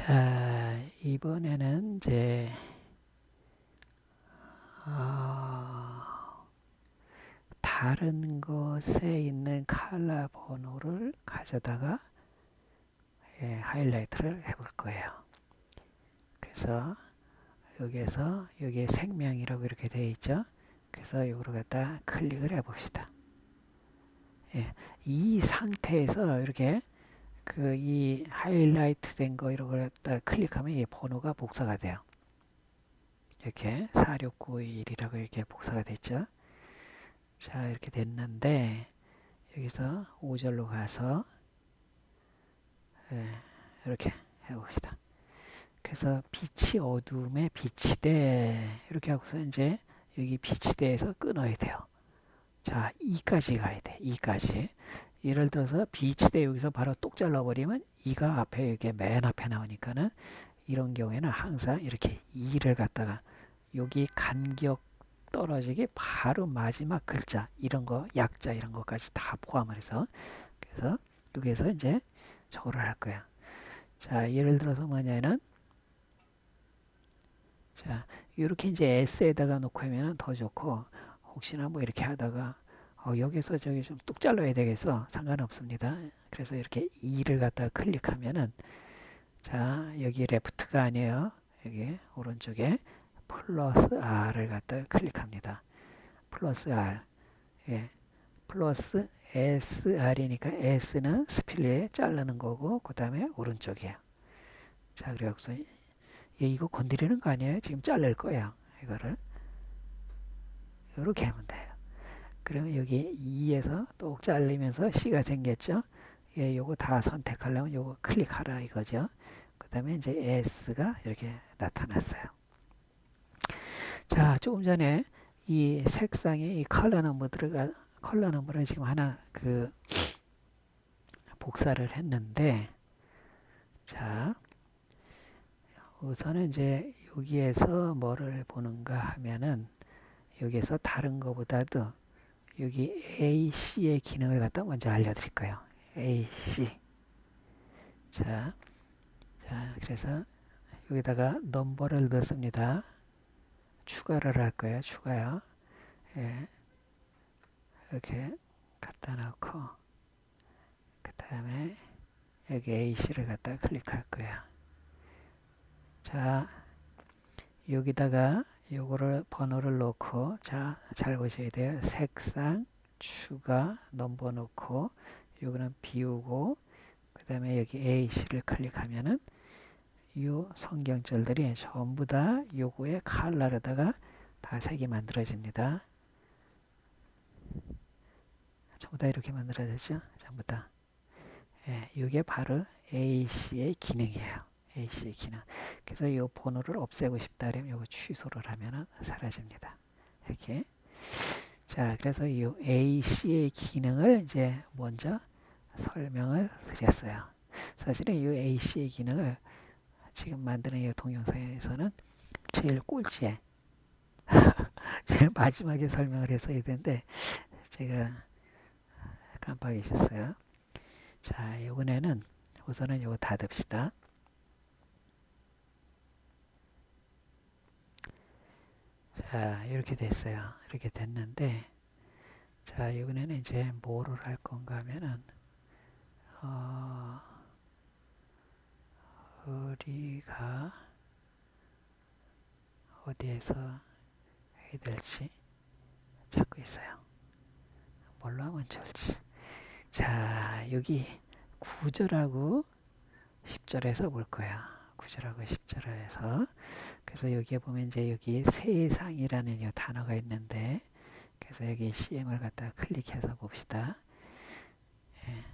자, 이번에는 이제 어, 다른 것에 있는 칼라 번호를 가져다가 예, 하이라이트를 해볼 거예요. 그래서 여기에서 여기에 생명이라고 이렇게 되어 있죠. 그래서 이거를 갖다 클릭을 해봅시다. 예, 이 상태에서 이렇게 그 이 하이라이트 된 거 이런 걸 클릭하면 이 번호가 복사가 돼요. 이렇게 46921이라고 이렇게 복사가 됐죠. 자, 이렇게 됐는데 여기서 5절로 가서 예, 이렇게 해봅시다. 그래서 빛이 어둠에 빛이 돼 이렇게 하고서 이제 여기 빛이 돼에서 끊어야 돼요. 자, 2까지 가야 돼. 2까지. 예를 들어서 비치대 여기서 바로 똑 잘라버리면 이가 앞에 이렇게 맨 앞에 나오니까는 이런 경우에는 항상 이렇게 2를 갖다가 여기 간격 떨어지기 바로 마지막 글자 이런 거 약자 이런 것까지 다 포함을 해서 그래서 여기에서 이제 저거를 할 거야. 자 예를 들어서 뭐냐면 자 이렇게 이제 S에다가 놓고 하면 더 좋고 혹시나 뭐 이렇게 하다가 어, 여기서 저기 좀 뚝 잘라야 되겠어 상관없습니다. 그래서 이렇게 2를 갖다가 클릭하면은 자 여기 레프트가 아니에요. 여기 오른쪽에 플러스 R을 갖다가 클릭합니다. 플러스 R 예 플러스 SR이니까 S는 스필리에 자르는 거고 그 다음에 오른쪽이에요. 자 예, 이거 건드리는 거 아니에요? 지금 자를 거예요. 이거를 이렇게 하면 돼요. 그러면 여기 2에서 똑 잘리면서 C가 생겼죠. 예, 요거 다 선택하려면 요거 클릭하라 이거죠. 그 다음에 이제 S가 이렇게 나타났어요. 자, 조금 전에 이 색상에 이 컬러 넘버들가 컬러 넘버를 지금 하나 그 복사를 했는데 자, 우선은 이제 여기에서 뭐를 보는가 하면은 여기에서 다른 것보다도 여기 AC의 기능을 갖다 먼저 알려드릴 거예요. AC. 자, 자, 그래서 여기다가 넘버를 넣습니다. 추가를 할 거예요. 추가요. 예. 이렇게 갖다 놓고 그 다음에 여기 AC를 갖다 클릭할 거예요. 자, 여기다가 요거를 번호를 넣고 자 잘 보셔야 돼요. 색상 추가 넘버 넣고 요거는 비우고 그 다음에 여기 AC를 클릭하면은 요 성경절들이 전부 다 요거의 칼라르다가 다 색이 만들어집니다. 전부 다 이렇게 만들어졌죠? 전부 다. 예, 이게 바로 AC의 기능이에요. AC의 기능. 그래서 이 번호를 없애고 싶다 그러면 이거 취소를 하면 사라집니다. 이렇게. 자, 그래서 이 AC의 기능을 이제 먼저 설명을 드렸어요. 사실은 이 AC의 기능을 지금 만드는 이 동영상에서는 제일 꼴찌에 제일 마지막에 설명을 했어야 되는데 제가 깜빡이셨어요. 자, 이번에는 우선은 이거 닫읍시다. 자, 이렇게 됐어요. 이렇게 됐는데, 자, 이번에는 이제 뭐를 할 건가 하면은, 어, 우리가 어디에서 해야 될지 찾고 있어요. 뭘로 하면 좋을지. 자, 여기 9절하고 10절에서 볼 거야. 9절하고 10절에서. 그래서 여기에 보면 이제 여기 세상이라는 이 단어가 있는데, 그래서 여기 CM을 갖다 클릭해서 봅시다. 예.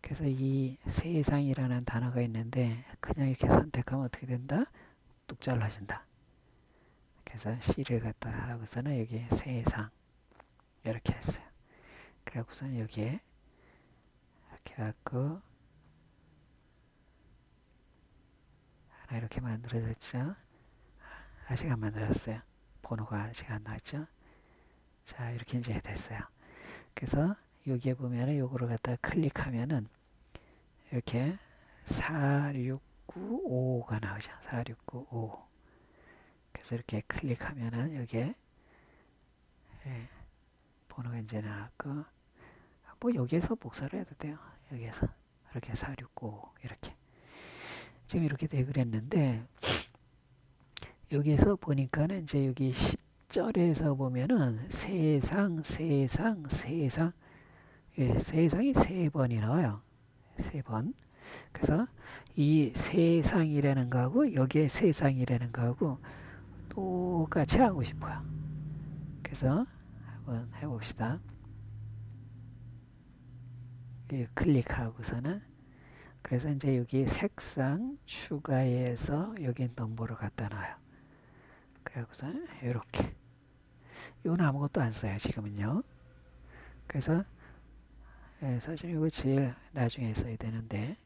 그래서 이 세상이라는 단어가 있는데, 그냥 이렇게 선택하면 어떻게 된다? 뚝 잘라진다. 그래서 C를 갖다 하고서는 여기 세상. 이렇게 했어요. 그래갖고서는 여기에 이렇게 갖고 하나 이렇게 만들어졌죠. 아직 안 만들었어요. 번호가 안 나왔죠. 자 이렇게 이제 됐어요. 그래서 여기에 보면은 요거를 갖다 클릭하면은 이렇게 4, 6, 4695가 나오죠. 4695. 그래서 이렇게 클릭하면은 여기에 예, 번호가 이제 나왔고 뭐 여기에서 복사를 해도 돼요. 여기에서 이렇게 469 이렇게 지금 이렇게 돼 그랬는데 여기에서 보니까는 이제 여기 10절에서 보면은 세상 세상 세상 예, 세상이 세 번이 나와요. 세 번. 그래서 이 세상이라는 거하고 여기에 세상이라는 거하고 똑같이 하고 싶어요. 그래서 한번 해봅시다. 이 클릭하고서는 그래서 이제 여기 색상 추가해서 여기 넘버를 갖다 놔요. 그래서 이렇게 이건 아무것도 안 써요 지금은요. 그래서 예, 사실 이거 제일 나중에 써야 되는데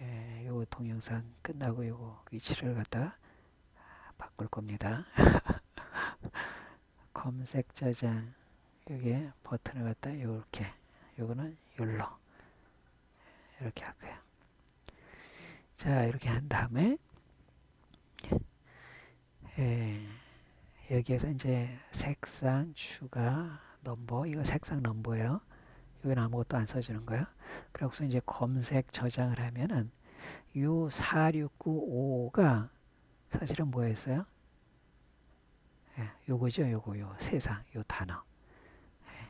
예, 요 동영상 끝나고 요거 위치를 갖다가 바꿀 겁니다. 검색 저장 여기에 버튼을 갖다 이렇게 요거는 열로 이렇게 할 거예요. 자 이렇게 한 다음에 예, 여기에서 이제 색상 추가 넘버 이거 색상 넘버예요. 여기는 아무것도 안 써주는 거예요. 그래서 이제 검색 저장을 하면은 요 4695가 사실은 뭐였어요? 예, 요거죠, 요거, 요 세상, 요 단어. 예,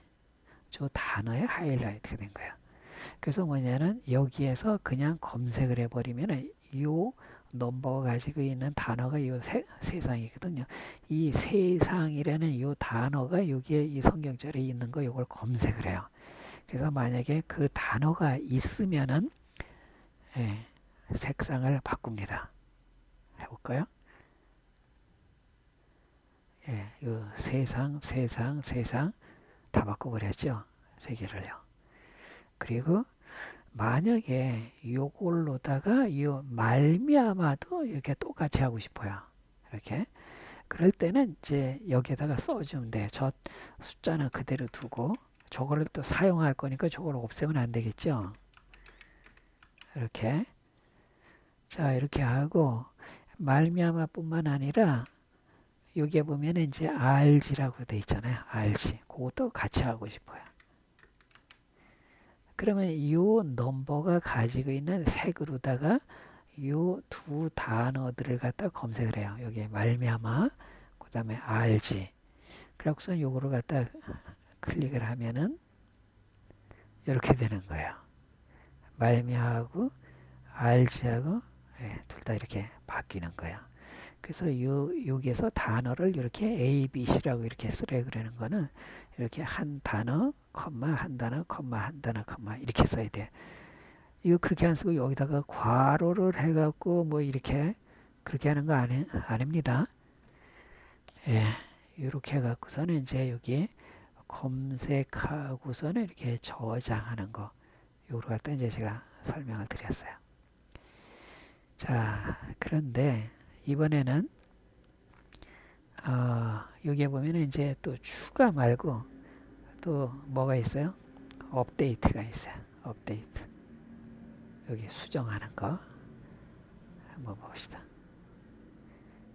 저 단어의 하이라이트가 된 거예요. 그래서 뭐냐면 여기에서 그냥 검색을 해버리면은 요 넘버가 가지고 있는 단어가 이 세상이거든요. 이 세상이라는 이 단어가 여기에 이 성경절에 있는 거 이걸 검색을 해요. 그래서 만약에 그 단어가 있으면은 예, 색상을 바꿉니다. 해볼까요? 예, 이 세상, 세상, 세상 다 바꿔버렸죠. 세 개를요. 그리고 만약에 요걸로다가 이 말미암아도 이렇게 똑같이 하고 싶어요. 이렇게. 그럴 때는 이제 여기에다가 써주면 돼요. 저 숫자는 그대로 두고 저거를 또 사용할 거니까 저걸 없애면 안 되겠죠. 이렇게. 자, 이렇게 하고 말미암아 뿐만 아니라 여기에 보면 이제 RG라고 돼 있잖아요. RG. 그것도 같이 하고 싶어요. 그러면 이 넘버가 가지고 있는 색으로다가 이두 단어들을 갖다 검색을 해요. 여기 말미암아, 그 다음에 RG. 그래서 요거를 갖다 클릭을 하면은 이렇게 되는 거예요. 말미하고 RG하고 예, 둘다 이렇게 바뀌는 거예요. 그래서 요, 여기에서 단어를 이렇게 A, B, C라고 이렇게 쓰래 그러는 거는 이렇게 한 단어, 컴마, 한 단어, 컴마, 한 단어, 컴마 이렇게 써야 돼. 이거 그렇게 안 쓰고 여기다가 괄호를 해갖고 뭐 이렇게 그렇게 하는 거 아니, 아닙니다. 예, 이렇게 해갖고서는 이제 여기 검색하고서는 이렇게 저장하는 거. 요로 갖다 이제 제가 설명을 드렸어요. 자, 그런데 이번에는 어, 여기에 보면 이제 또 추가 말고 또 뭐가 있어요? 업데이트가 있어요. 업데이트. 여기 수정하는 거 한번 봅시다.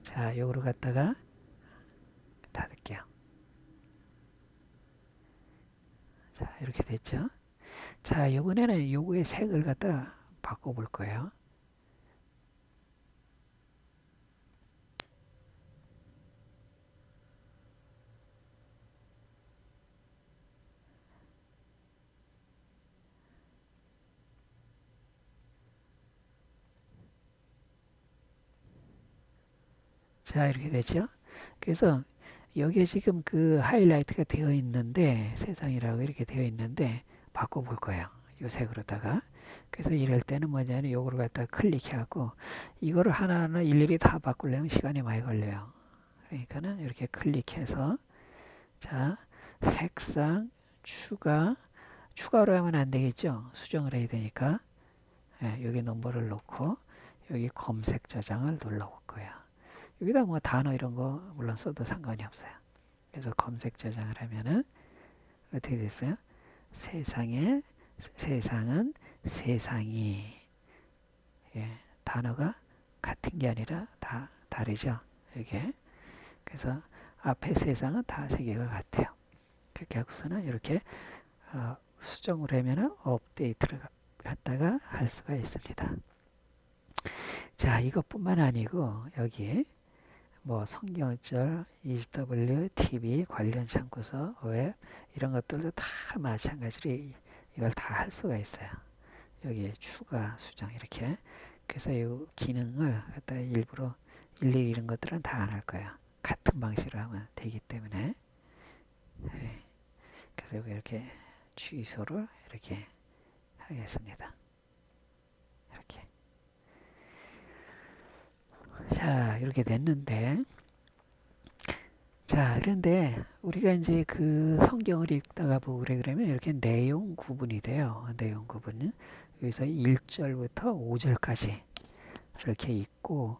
자, 요거로 갖다가 닫을게요. 자, 이렇게 됐죠? 자, 이번에는 요거의 색을 갖다 바꿔볼 거예요. 자, 이렇게 되죠. 그래서 여기에 지금 그 하이라이트가 되어 있는데 세상이라고 이렇게 되어 있는데 바꿔볼 거예요. 요 색으로다가. 그래서 이럴 때는 뭐냐면 요거를 갖다 클릭해갖고 이거를 하나하나 일일이 다 바꾸려면 시간이 많이 걸려요. 그러니까는 이렇게 클릭해서 자 색상 추가 추가로 하면 안 되겠죠. 수정을 해야 되니까 예, 여기 넘버를 놓고 여기 검색 저장을 눌러볼 거예요. 여기다 뭐 단어 이런 거 물론 써도 상관이 없어요. 그래서 검색 저장을 하면은 어떻게 됐어요? 세상에 세상은 세상이 예, 단어가 같은 게 아니라 다 다르죠. 이게 그래서 앞에 세 장은 다 세 개가 같아요. 그렇게 하고서는 이렇게 어, 수정을 하면은 업데이트를 갖다가 할 수가 있습니다. 자, 이것뿐만 아니고 여기 뭐 성경절, EW, TV 관련 참고서, 웹 이런 것들도 다 마찬가지로 이걸 다 할 수가 있어요. 여기 추가, 수정 이렇게 그래서 이 기능을 갖다 일부러 일일이 이런 것들은 다 안 할 거예요. 같은 방식으로 하면 되기 때문에 네. 그래서 여기 이렇게 취소를 이렇게 하겠습니다. 이렇게 자 이렇게 됐는데 자 그런데 우리가 이제 그 성경을 읽다가 보고 그래 그러면 이렇게 내용 구분이 돼요. 내용 구분은 여기서 1절부터 5절까지 이렇게 있고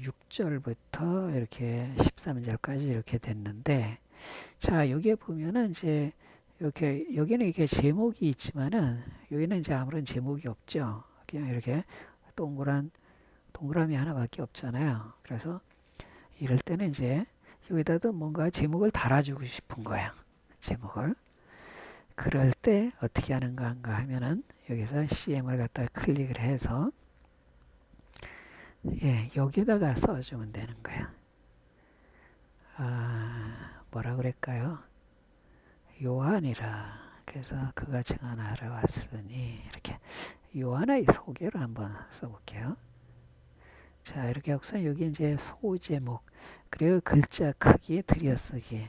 6절부터 이렇게 13절까지 이렇게 됐는데 자 여기에 보면은 이제 이렇게 여기는 이렇게 제목이 있지만은 여기는 이제 아무런 제목이 없죠. 그냥 이렇게 동그란 동그라미 하나밖에 없잖아요. 그래서 이럴 때는 이제 여기다도 뭔가 제목을 달아주고 싶은 거예요. 제목을. 그럴 때 어떻게 하는가 하면은 여기서 CM을 갖다 클릭을 해서 예, 여기다가 써주면 되는 거야. 아, 뭐라 그럴까요? 요한이라. 그래서 그가 증언하러 왔으니 이렇게 요한의 소개를 한번 써볼게요. 자, 이렇게 하고서 여기 이제 소제목 그리고 글자 크기 들여쓰기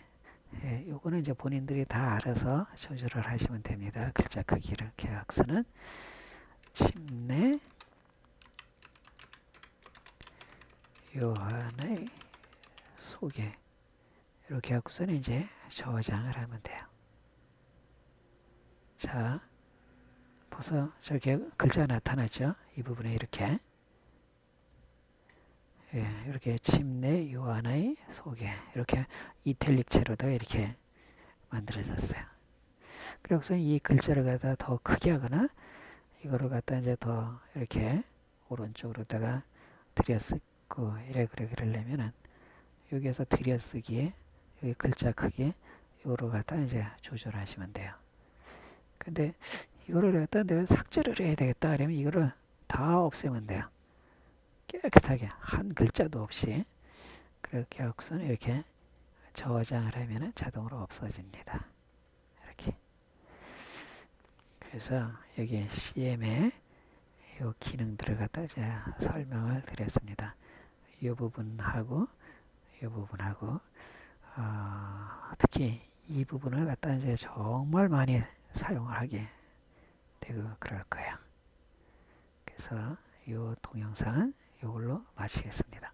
예, 요거는 이제 본인들이 다 알아서 조절을 하시면 됩니다. 글자 크기 이렇게 학서는 침례 요한의 소개 이렇게 하고서는 이제 저장을 하면 돼요. 자, 벌써 저렇게 글자가 나타났죠? 이 부분에 이렇게 예, 이렇게 침례 요한의 소개 이렇게 이탈릭 체로다가 이렇게 만들어졌어요. 그래서 이 글자를 갖다 더 크게 하거나 이거를 갖다 이제 더 이렇게 오른쪽으로다가 들여쓰고 이래 그래 그러려면은 여기에서 들여쓰기에 여기 글자 크기 요로 갖다 이제 조절하시면 돼요. 근데 이거를 갖다 내가 삭제를 해야 되겠다 그러면 이거를 다 없애면 돼요. 깨끗하게 한 글자도 없이 그렇게 하고서는 이렇게 저장을 하면 자동으로 없어집니다. 이렇게 그래서 여기 CM에 이 기능들을 갖다 제가 설명을 드렸습니다. 이 부분하고 이 부분하고 어, 특히 이 부분을 갖다 이제 정말 많이 사용을 하게 되고 그럴 거예요. 그래서 이 동영상은 이걸로 마치겠습니다.